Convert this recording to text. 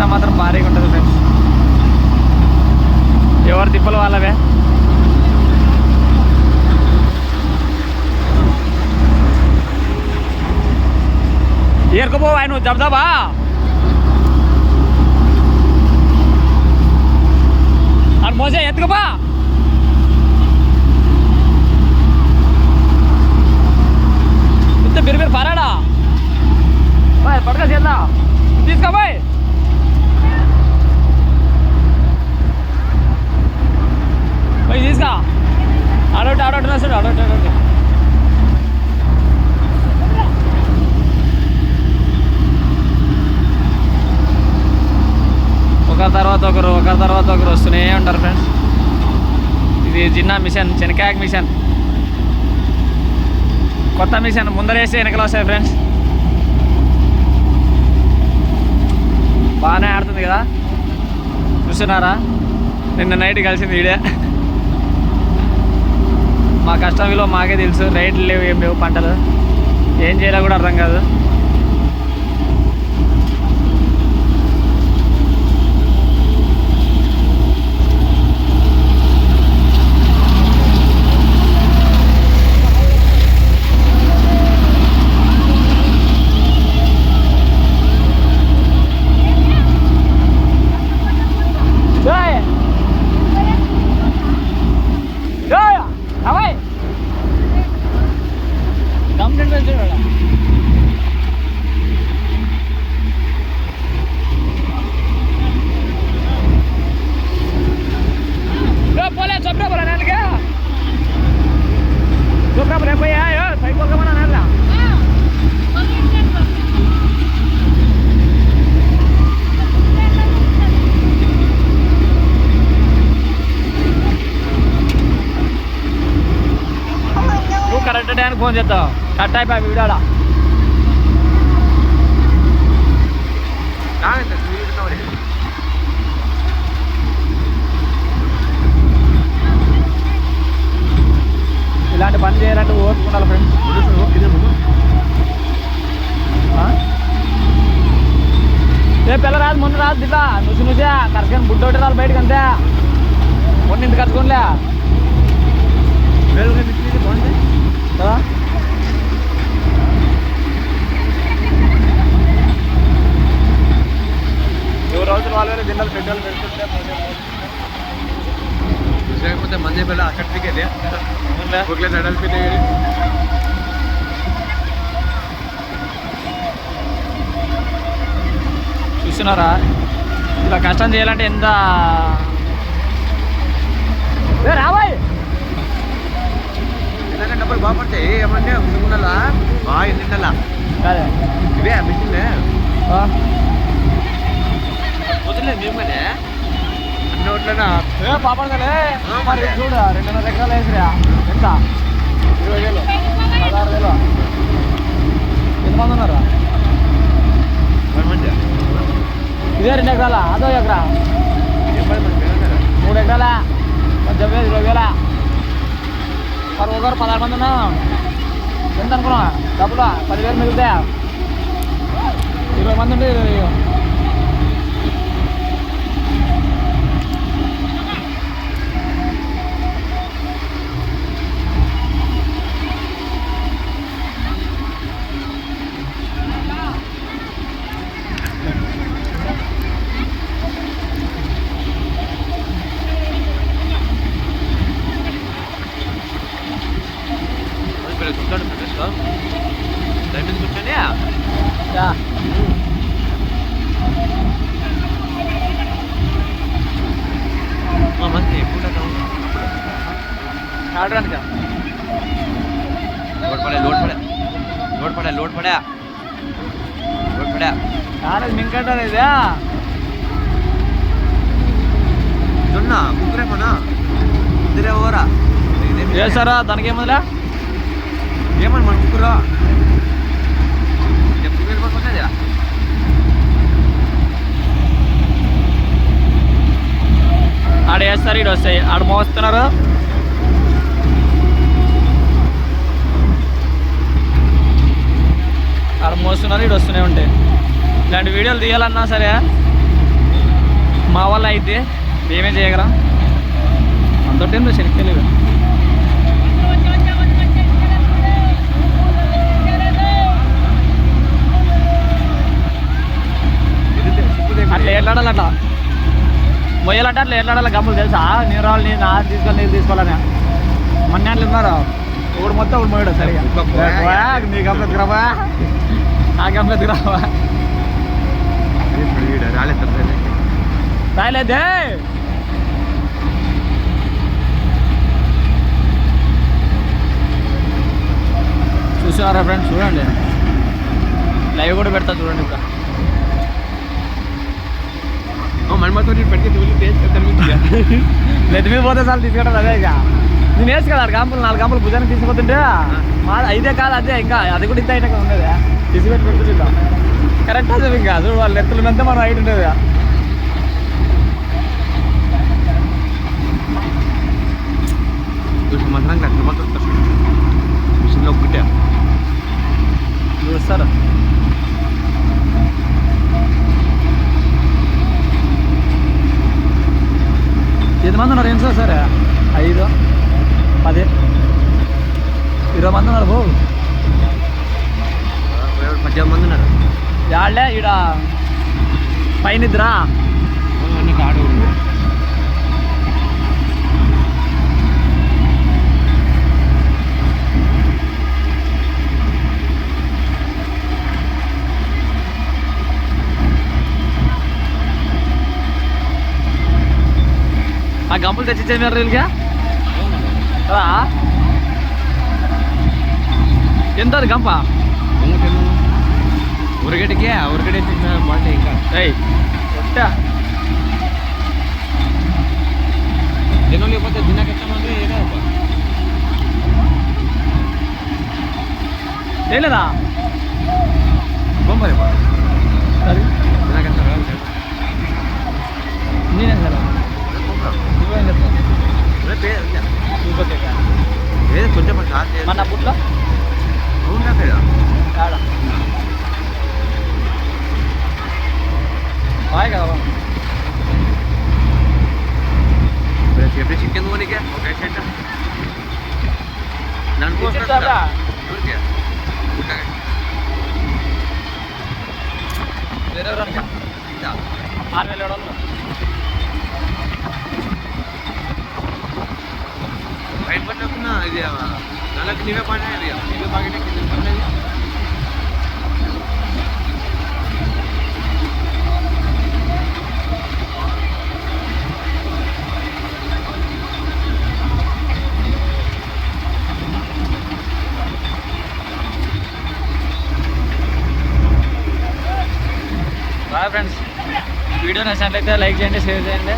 ఏం చేయలేరు కానీ కష్టం మాత్రం భారీగా ఉంటుంది ఫ్రెండ్స్ ఎవరు తిప్పలు వాళ్ళవే? ఏరుకుపో ఆయన నువ్వు దబ్దాబా తర్వాత వస్తూనే ఉంటారు ఫ్రెండ్స్ ఇది జిన్నా మిషన్ చెనకాయ మిషన్. కొత్త మిషన్ ముందరేసి వెనకలు వస్తాయి ఫ్రెండ్స్ బాగానే ఆడుతుంది కదా? చూస్తున్నారా? నిన్న నైట్ కలిసింది ఈడే మా కష్టం విలువ మాకే తెలుసు. రైట్లు లేవు ఏం లేవు పంటలు. ఏం చేయాలో కూడా అర్థం కాదు. इंडियन वेंचर वाला Sobra bola nalga. Sobra bola pa ya, yo. Sai ko ka mana టైంకి ఫోన్ చేస్తావు కట్ అయిపోయి వీడాడా ఇలాంటి పని చేయాలంటే ఓర్చుకుండాలి ఫ్రెండ్స్ రేపు పిల్ల రాదు మొన్న రాదు దిబ్బా నుసి నుసా. కరకని బుడ్డోటి రాదు బయటకు అంతే. మొన్న ఇంత కట్టుకోనిలే. కదా? ఎవరు రోజులు వాళ్ళ వేరే జిల్లాలు పెట్రోల్ పెడుతుంటే లేకపోతే మంది పిల్ల సర్టిఫికేట్ ఉందా? ఊర్లో నడల్పితే చూస్తున్నారా? ఇలా కష్టం చేయాలంటే ఎంత? రాబాయ్ డబ్బులు బాగుపడతాయి. ఏమంటే ఉండాలా బాగా ఎన్ని ఉండాలా కాదే. ఇవే మిషన్ ఆ, వదిలేదు మేమనే? అన్ని ఓట్లనా ఏ పాపడగలే మరి చూడ రెండున్నర ఎకరాలు వేసిరా. ఎంత? ఇరవై వేలు. పదహారు వేలు. ఎంతమంది ఉన్నారా? ఇదే రెండు ఎకరాల? అదో ఎకరా? మూడు ఎకరాల? పద్దెనిమిది ఇరవై వేల? మరి ఒకరు పదహారు మంది ఉన్నాం. ఎంత అనుకున్నా డబ్బులు? పదివేలు మిగులుతాయా ఇరవై మంది ఉంటే จ้ามาเก็บพูดแล้วเนาะ ચાલ રન કર લોડ પડે લોડ પડે લોડ પડે લોડ પડ્યા લોડ પડ્યા ચાલે મિંકટા રે જા ದೊಣ್ಣ ಕುಕ್ರೆ ಮನ ಕುದುರೆ ಹೋರ ಏ ಸರ ತನಗೇಮಲ್ಲ ಏಮನ್ ಮನ್ ಕುಕ್ರ ఆడ వేస్తారు ఇటు వస్తాయి? ఆడ మోస్తున్నారు? ఆడ మోస్తున్నారు? ఇటు వస్తూనే ఉంటాయి ఇలాంటి వీడియోలు తీయాలన్నా సరే మా వల్ల అయితే మేమే చేయగలం? అంతటేందో శక్తి లేదు. అట్లా ఎట్లాడాలి మొయ్యాలంటే అట్లా ఎట్లాడాలి గమ్ములు తెలుసా? నీరు రావాలి నేను నా తీసుకోవాలి నీరు తీసుకోవాలని. మన అట్లా ఉన్నారు? ఒకడు మొత్తం ఒకడు మొయ్యడు సరిగా. నీ గమ్మెత్తి రావా ఆ గమ్మెత్తి రావా రాలేదు చూసారా ఫ్రెండ్స్? చూడండి. లైవ్ కూడా పెడతా చూడండి ఇప్పుడు నెత్తి మీద పోతే సార్లు తీసుకుంటారు అదే ఇక. నేను వేసు కదా ఆరు గంపలు నాలుగు గంపలు భుజానికి తీసుకుపోతుంటే మా ఇదే కాదు అదే ఇంకా అది కూడా ఇంత అయినా ఉండేది. తీసుకెట్టి పెడుతుంటా కరెక్ట్ అదే ఇంకా చూడు వాళ్ళు ఎత్తులు ఉన్నంత మనం హైట్ ఉండేది మిషన్లో ఒక్కటే చూస్తారు ఎంతమంది ఉన్నారు ఏం సార్ సరే? ఐదు పది. ఇరవై మంది ఉన్నారు బాబు పద్దెనిమిది మంది ఉన్నారు. యాళ్ళే ఈడ. పైన గంపులు తెచ్చిచ్చేది మీరు వీళ్ళకి రా ఎంత అది గంప ఉరగడికే ఉరగడే బాగుంటాయి ఇంకా ఏయ్ కొట్టా దినం లేకపోతే దినాక ఎట్లా ఏదో తెలియదా బొమ్మరే సరే దినాక నేనేం మన బుట్లో అవునా ఆడ బాయ్ కదా బాబు. చెప్పే చికెన్ పోనీకే ఒక సెట్ నన్ను ఇచ్చేస్తారా? ఊరికే వేరే ఎవరన్నా ఆరు వేలు ఏడు వందలు నీవే పడినా నీవే బాగా పడినది బాయ్ ఫ్రెండ్స్ వీడియో నచ్చినట్లయితే లైక్ చేయండి షేర్ చేయండి.